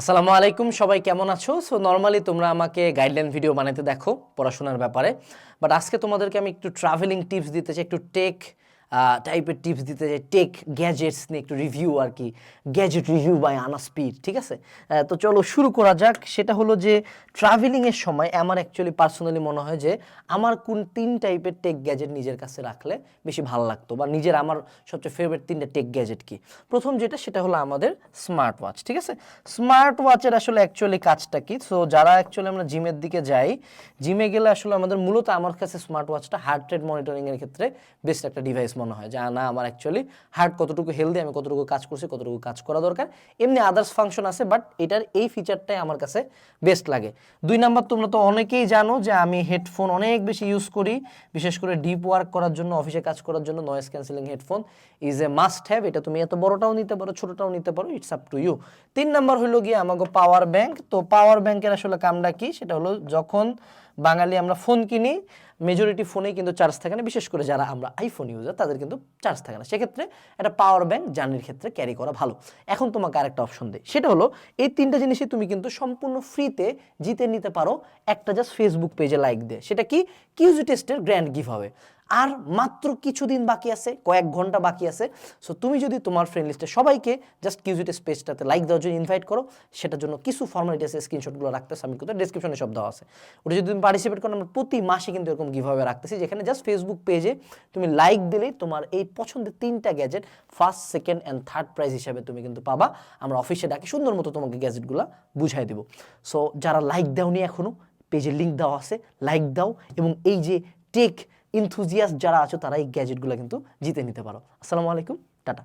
আসসালামু আলাইকুম, সবাই কেমন আছো? সো নর্মালি তোমরা আমাকে গাইডলাইন ভিডিও বানাতে দেখো পড়াশোনার ব্যাপারে বাট আজকে তোমাদেরকে আমি একটু ট্রাভেলিং টিপস দিতে চাই, একটু টেক টাইপের টিপস দিতে চাই। টেক গ্যাজেটস নিয়ে একটু রিভিউ আর কি। গ্যাজেট রিভিউ বাই আনা স্পিড ঠিক আছে? তো চলো শুরু করা যাক। সেটা হলো যে ট্রাভেলিংয়ের সময় আমার অ্যাকচুয়ালি পার্সোনালি মনে হয় যে আমার কোন তিন টাইপের টেক গ্যাজেট নিজের কাছে রাখলে বেশি ভালো লাগতো বা নিজের আমার সবচেয়ে ফেভারিট তিনটা টেক গ্যাজেট কি। প্রথম যেটা, সেটা হলো আমাদের স্মার্ট ওয়াচ ঠিক আছে? স্মার্ট ওয়াচের আসলে অ্যাকচুয়ালি কাজটা কি? সো যারা অ্যাকচুয়ালি আমরা জিমের দিকে যাই জিমে গেলে আসলে আমাদের মূলত আমার কাছে স্মার্ট ওয়াচটা হার্ট রেট মনিটরিংয়ের ক্ষেত্রে বেস্ট একটা ডিভাইস মনে হয় যে না, আমার অ্যাকচুয়ালি হার্ট কতটুকু হেলদি আমি কতটুকু কাজ করছি, কতটুকু কাজ করা দরকার। এমনি আদার্স ফাংশন আছে বাট এটার এই ফিচারটাই আমার কাছে বেস্ট লাগে। দুই নাম্বার, তোমরা তো অনেকেই জানো যে, আমি হেডফোন অনেক বেশি ইউজ করি, বিশেষ করে ডিপ ওয়ার্ক করার জন্য অফিসে কাজ করার জন্য noise cancelling headphone is a must have এটা তুমি এত বড়টাও নিতে পারো, ছোটটাও নিতে পারো ইটস আপ টু ইউ তিন নাম্বার হলো গিয়ে আমাকে পাওয়ার ব্যাংক তো পাওয়ার ব্যাংকের আসলে কামটা কি? সেটা হলো যখন বাঙালি আমরা ফোন কিনি মেজরিটি ফোনেই কিন্তু চার্জ থাকে না। বিশেষ করে যারা আমরা আইফোন ইউজার তাদের কিন্তু চার্জ থাকে না। সেক্ষেত্রে একটা পাওয়ার ব্যাংক জার্নির ক্ষেত্রে ক্যারি করা ভালো। এখন তোমাকে আরেকটা অপশন দেয় সেটা হলো, এই তিনটা জিনিসই তুমি কিন্তু সম্পূর্ণ ফ্রিতে জিতে নিতে পারো। একটা জাস্ট ফেসবুক পেজে লাইক দিয়ে। সেটা কি? কিউজি টেস্টের গ্র্যান্ড গিভ হবে। আর মাত্র কিছুদিন বাকি আছে, কয়েক ঘণ্টা বাকি আছে। সো তুমি যদি তোমার ফ্রেন্ড লিস্টে সবাইকে জাস্ট কিউজিটেস পেজটাতে লাইক দেওয়ার জন্য ইনভাইট করো, সেটার জন্য কিছু ফর্মালিটি আছে স্ক্রিনশটগুলো রাখতে সাবমিট করতে ডিসক্রিপশনে সব দেওয়া আছে। ওটা যদি তুমি পার্টিসিপেট করো, আমরা প্রতি মাসে কিন্তু এরকম গিভভাবে রাখতেছি, যেখানে জাস্ট ফেসবুক পেজে তুমি লাইক দিলেই তোমার এই পছন্দের তিনটা gadget first second and third prize হিসাবে তুমি কিন্তু পাবা। আমরা অফিসে ডাকি, সুন্দর মতো তোমাকে গ্যাজেটগুলো বুঝাই দিব। সো যারা লাইক দাওনি এখনও পেজের লিঙ্ক দেওয়া আছে লাইক দাও এবং এই যে টেক ইনথুজিয়াস যারা আছো, তারা এই গ্যাজেটগুলো কিন্তু জিতে নিতে পারো। আসসালামু আলাইকুম, টাটা।